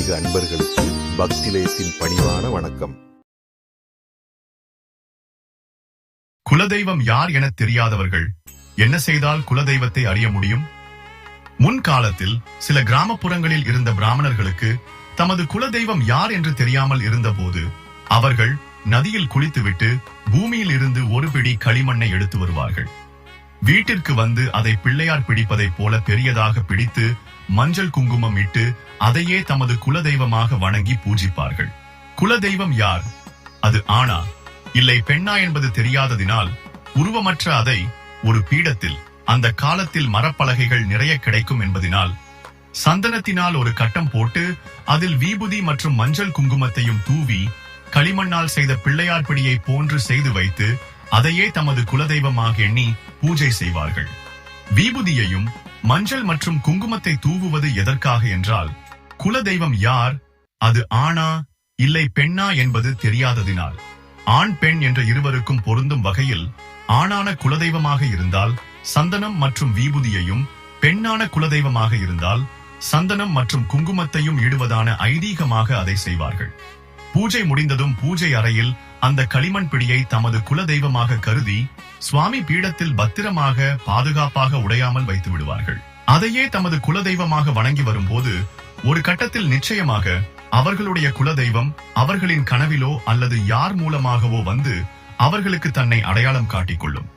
ஆன்மீக அன்பர்களுக்கு பக்திலேயத்தின் பணிவான வணக்கம். குலதெய்வம் யார் என தெரியாதவர்கள் என்ன செய்தால் குலதெய்வத்தை அறிய முடியும்? முன்காலத்தில் சில கிராமப்புறங்களில் இருந்த பிராமணர்களுக்கு தமது குலதெய்வம் யார் என்று தெரியாமல் இருந்தபோது அவர்கள் நதியில் குளித்துவிட்டு பூமியில் இருந்து ஒரு பிடி களிமண்ணை எடுத்து வருவார்கள். வீட்டிற்கு வந்து அதை பிள்ளையார் பிடிப்பதைப் போல பெரியதாக பிடித்து மஞ்சள் குங்குமம் இட்டு அதையே தமது குலதெய்வமாக வணங்கி பூஜிப்பார்கள். குலதெய்வம் யார்? அது ஆணா இல்லை பெண்ணா என்பது தெரியாததினால் உருவமற்ற அதை ஒரு பீடத்தில் அந்த காலத்தில் மரப்பலகைகள் நிறைய கிடைக்கும் என்பதினால் சந்தனத்தினால் ஒரு கட்டம் போட்டு அதில் வீபுதி மற்றும் மஞ்சள் குங்குமத்தையும் தூவி களிமண்ணால் செய்த பிள்ளையார் பிடியை போன்று செய்து வைத்து அதையே தமது குலதெய்வமாக எண்ணி பூஜை செய்வார்கள். வீபூதியையும் மஞ்சள் மற்றும் குங்குமத்தை தூவுவது எதற்காக என்றால் குலதெய்வம் யார் அது ஆணா இல்லை பெண்ணா என்பது தெரியாததினால். ஆண் பெண் என்ற இருவருக்கும் பொருந்தும் வகையில் ஆணான குலதெய்வமாக இருந்தால் சந்தனம் மற்றும் வீபூதியையும் பெண்ணான குலதெய்வமாக இருந்தால் சந்தனம் மற்றும் குங்குமத்தையும் இடுவதான ஐதீகமாக அதை செய்வார்கள். பூஜை முடிந்ததும் பூஜை அறையில் அந்த களிமண் பிடியை தமது குலதெய்வமாக கருதி சுவாமி பீடத்தில் பத்திரமாக பாதுகாப்பாக உடையாமல் வைத்து விடுவார்கள். அதையே தமது குலதெய்வமாக வணங்கி வரும்போது ஒரு கட்டத்தில் நிச்சயமாக அவர்களுடைய குலதெய்வம் அவர்களின் கனவிலோ அல்லது யார் மூலமாகவோ வந்து அவர்களுக்கு தன்னை அடையாளம் காட்டிக்கொள்ளும்.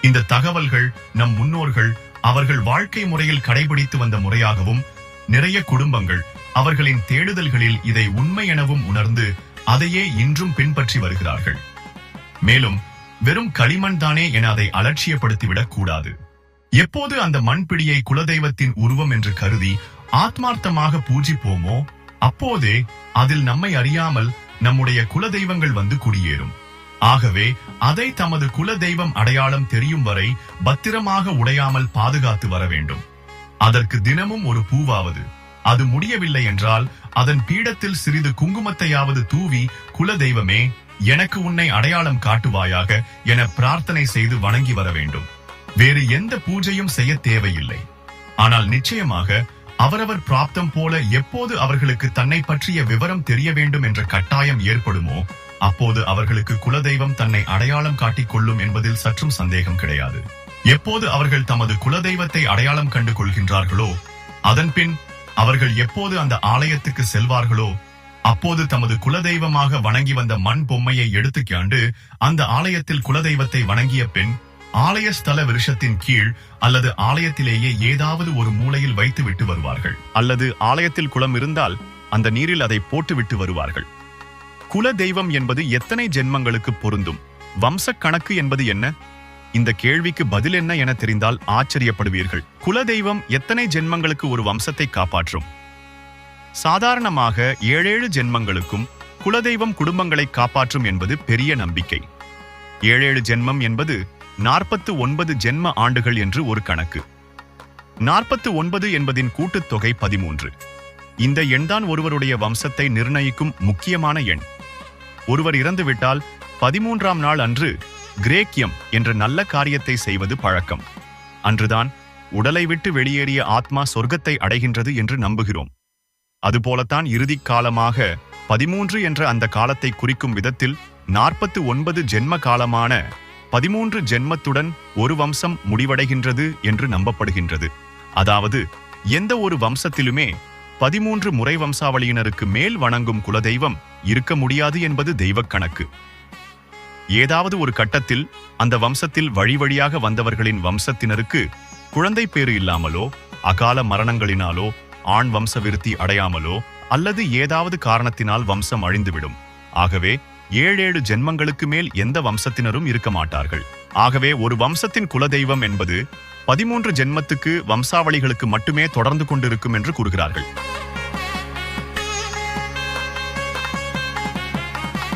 இந்த தகவல்கள் நம் முன்னோர்கள் அவர்கள் வாழ்க்கை முறையில் கடைபிடித்து வந்த முறையாகவும் நிறைய குடும்பங்கள் அவர்களின் தேடுதல்களில் இதை உண்மை எனவும் உணர்ந்து அதையே இன்றும் பின்பற்றி வருகிறார்கள். மேலும் வெறும் களிமண் தானே என அதை அலட்சியப்படுத்திவிடக் கூடாது. எப்போது அந்த மண்பிடியை குலதெய்வத்தின் உருவம் என்று கருதி ஆத்மார்த்தமாக பூஜிப்போமோ அப்போதே அதில் நம்மை அறியாமல் நம்முடைய குலதெய்வங்கள் வந்து குடியேறும். ஆகவே அதை தமது குலதெய்வம் அடையாளம் தெரியும் வரை பத்திரமாக உடையாமல் பாதுகாத்து வர வேண்டும். அதற்கு தினமும் ஒரு பூவாவது அது முடியவில்லை என்றால் அதன் பீடத்தில் சிறிது குங்குமத்தையாவது தூவி குல தெய்வமே எனக்கு உன்னை அடையாளம் காட்டுவாயாக என பிரார்த்தனை செய்து வணங்கி வர வேண்டும். வேறு எந்த பூஜையும் செய்ய தேவையில்லை. ஆனால் நிச்சயமாக அவரவர் பிராப்தம் போல எப்போது அவர்களுக்கு தன்னை பற்றிய விவரம் தெரிய வேண்டும் என்ற கட்டாயம் ஏற்படுமோ அப்போது அவர்களுக்கு குலதெய்வம் தன்னை அடையாளம் காட்டிக் கொள்ளும் என்பதில் சற்றும் சந்தேகம் கிடையாது. எப்போது அவர்கள் தமது குலதெய்வத்தை அடையாளம் கண்டு கொள்கின்றார்களோ அதன்பின் அவர்கள் எப்போது அந்த ஆலயத்துக்கு செல்வார்களோ அப்போது தமது குலதெய்வமாக வணங்கி வந்த மண் பொம்மையை எடுத்துக்காண்டு அந்த ஆலயத்தில் குலதெய்வத்தை வணங்கிய பின் ஆலய ஸ்தல விருஷத்தின் கீழ் அல்லது ஆலயத்திலேயே ஏதாவது ஒரு மூலையில் வைத்து விட்டு வருவார்கள். அல்லது ஆலயத்தில் குளம் இருந்தால் அந்த நீரில் அதை போட்டு விட்டு வருவார்கள். குல தெய்வம் என்பது எத்தனை ஜென்மங்களுக்கு பொருந்தும்? வம்ச கணக்கு என்பது என்ன? இந்த கேள்விக்கு பதில் என்ன என தெரிந்தால் ஆச்சரியப்படுவீர்கள். குல தெய்வம் எத்தனை ஜென்மங்களுக்கு ஒரு வம்சத்தை காப்பாற்றும்? சாதாரணமாக ஏழேழு ஜென்மங்களுக்கும் குலதெய்வம் குடும்பங்களை காப்பாற்றும் என்பது பெரிய நம்பிக்கை. ஏழேழு ஜென்மம் என்பது நாற்பத்து ஒன்பது ஜென்ம ஆண்டுகள் என்று ஒரு கணக்கு. நாற்பத்து ஒன்பது என்பதின் கூட்டுத்தொகை பதிமூன்று. இந்த எண்தான் ஒருவருடைய வம்சத்தை நிர்ணயிக்கும் முக்கியமான எண். ஒருவர் இறந்துவிட்டால் பதிமூன்றாம் நாள் அன்று கிரேக்கியம் என்ற நல்ல காரியத்தை செய்வது பழக்கம். அன்றுதான் உடலை விட்டு வெளியேறிய ஆத்மா சொர்க்கத்தை அடைகின்றது என்று நம்புகிறோம். அதுபோலத்தான் இறுதிக் காலமாக பதிமூன்று என்ற அந்த காலத்தை குறிக்கும் விதத்தில் நாற்பத்து ஒன்பது ஜென்ம காலமான பதிமூன்று ஜென்மத்துடன் ஒரு வம்சம் முடிவடைகின்றது என்று நம்பப்படுகின்றது. அதாவது எந்த ஒரு வம்சத்திலுமே பதிமூன்று முறை வம்சாவளியினருக்கு மேல் வணங்கும் குலதெய்வம் இருக்க முடியாது என்பது தெய்வக் கணக்கு. ஏதாவது ஒரு கட்டத்தில் அந்த வம்சத்தில் வழி வழியாக வந்தவர்களின் வம்சத்தினருக்கு குழந்தை பேறு இல்லாமலோ அகால மரணங்களினாலோ ஆண் வம்ச விருத்தி அடையாமலோ அல்லது ஏதாவது காரணத்தினால் வம்சம் அழிந்துவிடும். ஆகவே ஏழேழு ஜென்மங்களுக்கு மேல் எந்த வம்சத்தினரும் இருக்க மாட்டார்கள். ஆகவே ஒரு வம்சத்தின் குலதெய்வம் என்பது பதிமூன்று ஜென்மத்துக்கு வம்சாவளிகளுக்கு மட்டுமே தொடர்ந்து கொண்டிருக்கும் என்று கூறுகிறார்கள்.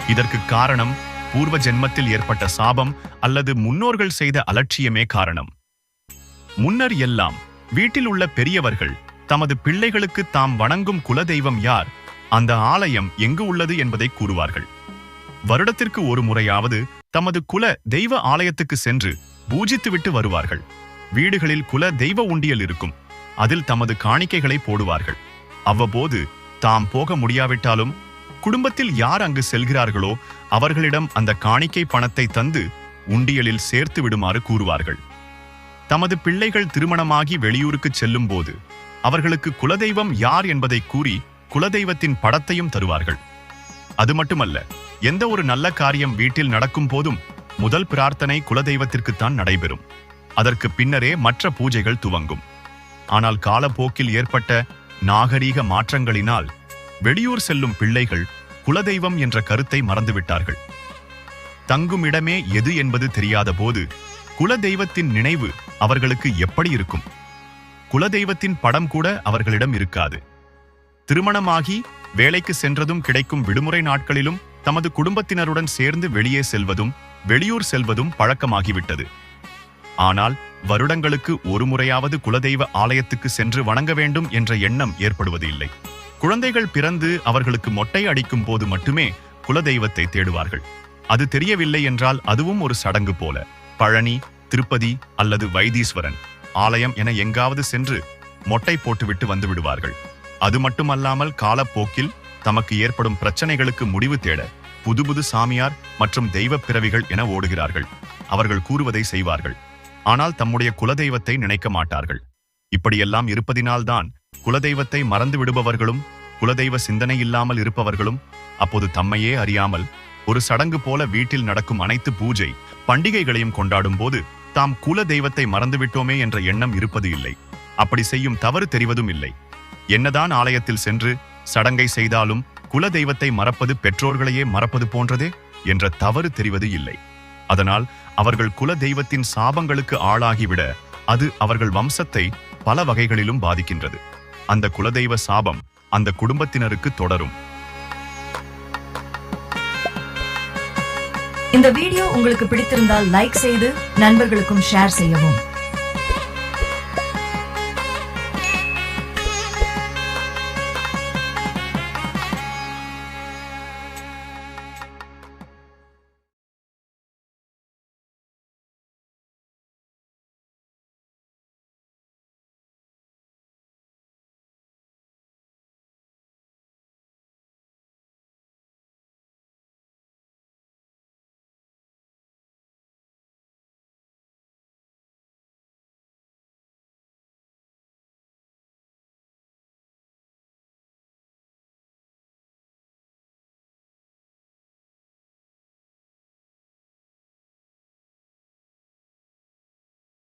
இதற்கு காரணம் பூர்வ ஜென்மத்தில் ஏற்பட்ட சாபம் அல்லது முன்னோர்கள் செய்த அலட்சியமே காரணம். முன்னர் எல்லாம் வீட்டில் உள்ள பெரியவர்கள் தமது பிள்ளைகளுக்கு தாம் வணங்கும் குலதெய்வம் யார் அந்த ஆலயம் எங்கு உள்ளது என்பதை கூறுவார்கள். வருடத்திற்கு ஒரு முறையாவது தமது குல தெய்வ ஆலயத்துக்கு சென்று பூஜித்துவிட்டு வருவார்கள். வீடுகளில் குல தெய்வ உண்டியல் இருக்கும். அதில் தமது காணிக்கைகளை போடுவார்கள். அவ்வப்போது தாம் போக முடியாவிட்டாலும் குடும்பத்தில் யார் அங்கு செல்கிறார்களோ அவர்களிடம் அந்த காணிக்கை பணத்தை தந்து உண்டியலில் சேர்த்து விடுமாறு கூறுவார்கள். தமது பிள்ளைகள் திருமணமாகி வெளியூருக்கு செல்லும் போது அவர்களுக்கு குலதெய்வம் யார் என்பதை கூறி குலதெய்வத்தின் படத்தையும் தருவார்கள். அது மட்டுமல்ல எந்த ஒரு நல்ல காரியம் வீட்டில் நடக்கும் போதும் முதல் பிரார்த்தனை குலதெய்வத்திற்குத்தான் நடைபெறும். அதற்கு பின்னரே மற்ற பூஜைகள் துவங்கும். ஆனால் காலப்போக்கில் ஏற்பட்ட நாகரீக மாற்றங்களினால் வெளியூர் செல்லும் பிள்ளைகள் குலதெய்வம் என்ற கருத்தை மறந்துவிட்டார்கள். தங்கும் இடமே எது என்பது தெரியாத போது குலதெய்வத்தின் நினைவு அவர்களுக்கு எப்படி இருக்கும்? குலதெய்வத்தின் படம் கூட அவர்களிடம் இருக்காது. திருமணமாகி வேலைக்கு சென்றதும் கிடைக்கும் விடுமுறை நாட்களிலும் தமது குடும்பத்தினருடன் சேர்ந்து வெளியே செல்வதும் வெளியூர் செல்வதும் பழக்கமாகிவிட்டது. ஆனால் வருடங்களுக்கு ஒரு முறையாவது குலதெய்வ ஆலயத்துக்கு சென்று வணங்க வேண்டும் என்ற எண்ணம் ஏற்படுவது இல்லை குழந்தைகள் பிறந்து அவர்களுக்கு மொட்டை அடிக்கும் போது மட்டுமே குலதெய்வத்தை தேடுவார்கள். அது தெரியவில்லை என்றால் அதுவும் ஒரு சடங்கு போல. பழனி திருப்பதி அல்லது வைத்தீஸ்வரன் ஆலயம் என எங்காவது சென்று மொட்டை போட்டுவிட்டு வந்து விடுவார்கள். அது மட்டுமல்லாமல் காலப்போக்கில் தமக்கு ஏற்படும் பிரச்சனைகளுக்கு முடிவு தேட புது புது சாமியார் மற்றும் தெய்வப் பிறவிகள் என ஓடுகிறார்கள். அவர்கள் கூறுவதை செய்வார்கள். ஆனால் தம்முடைய குலதெய்வத்தை நினைக்க மாட்டார்கள். இப்படியெல்லாம் இருப்பதினால்தான் குலதெய்வத்தை மறந்து விடுபவர்களும் குலதெய்வ சிந்தனை இல்லாமல் இருப்பவர்களும் அப்போது தம்மையே அறியாமல் ஒரு சடங்கு போல வீட்டில் நடக்கும் அனைத்து பூஜை பண்டிகைகளையும் கொண்டாடும் போது தாம் குல தெய்வத்தை மறந்துவிட்டோமே என்ற எண்ணம் இருப்பது இல்லை. அப்படி செய்யும் தவறு தெரிவதும் இல்லை. என்னதான் ஆலயத்தில் சென்று சடங்கை செய்தாலும் குல தெய்வத்தை மறப்பது பெற்றோர்களையே மறப்பது போன்றதே என்ற தவறு தெரிவது இல்லை. அதனால் அவர்கள் குல தெய்வத்தின் சாபங்களுக்கு ஆளாகிவிட அது அவர்கள் வம்சத்தை பல வகைகளிலும் பாதிக்கின்றது. அந்த குலதெய்வ சாபம் அந்த குடும்பத்தினருக்கு தொடரும். இந்த வீடியோ உங்களுக்கு பிடித்திருந்தால் லைக் செய்து நண்பர்களுக்கும் ஷேர் செய்யவும்.